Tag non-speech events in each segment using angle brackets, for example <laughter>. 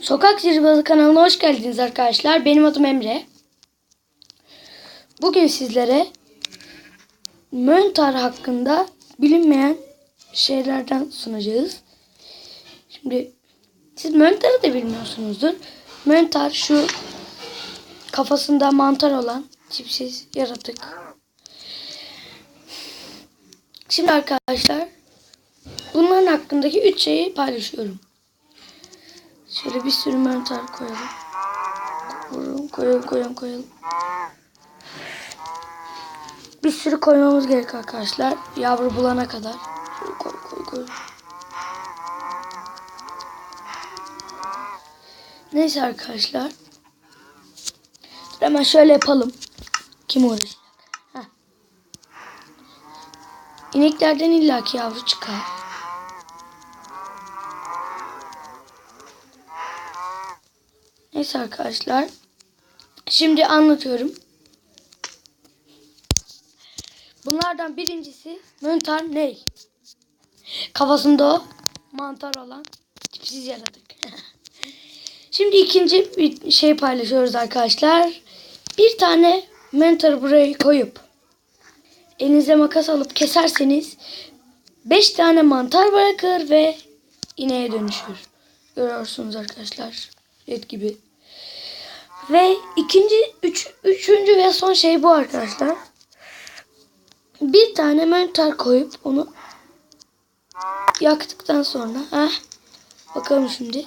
Sokak Sihirbazı kanalına hoş geldiniz arkadaşlar. Benim adım Emre. Bugün sizlere Möntar hakkında bilinmeyen şeylerden sunacağız. Şimdi siz Möntar'ı da bilmiyorsunuzdur. Möntar şu kafasında mantar olan tipsiz yaratık. Şimdi arkadaşlar bunların hakkındaki üç şeyi paylaşıyorum. Şöyle bir sürü mantar koyalım. Koyalım, koyalım, koyalım, koyalım. Bir sürü koymamız gerek arkadaşlar. Yavru bulana kadar. Şöyle koy, koy, koy. Neyse arkadaşlar. Hemen şöyle yapalım. Kim uğraşacak? Heh. İneklerden illaki yavru çıkar. Neyse arkadaşlar. Şimdi anlatıyorum. Bunlardan birincisi Möntar ney? Kafasında o mantar olan tipsiz yaratık. <laughs> Şimdi ikinci bir şey paylaşıyoruz arkadaşlar. Bir tane Möntar'ı buraya koyup elinize makas alıp keserseniz 5 tane mantar bırakır ve ineğe dönüşür. Görüyorsunuz arkadaşlar. Et gibi. Ve ikinci, üç, üçüncü ve son şey bu arkadaşlar. Bir tane mantar koyup onu yaktıktan sonra heh, bakalım şimdi.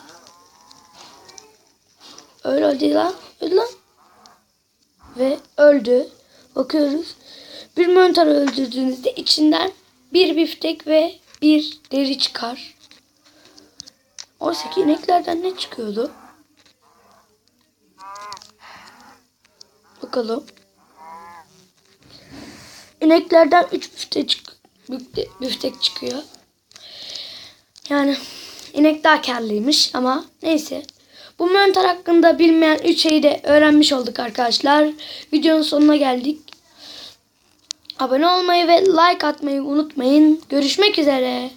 Öyle öldü lan. Öldü lan. Ve öldü. Bakıyoruz. Bir mantarı öldürdüğünüzde içinden bir biftek ve bir deri çıkar. Oysa ki ineklerden ne çıkıyordu? Bakalım. İneklerden 3 biftek, çık biftek çıkıyor. Yani inek daha karlıymış ama neyse. Bu mantar hakkında bilmeyen 3 şeyi de öğrenmiş olduk arkadaşlar. Videonun sonuna geldik. Abone olmayı ve like atmayı unutmayın. Görüşmek üzere.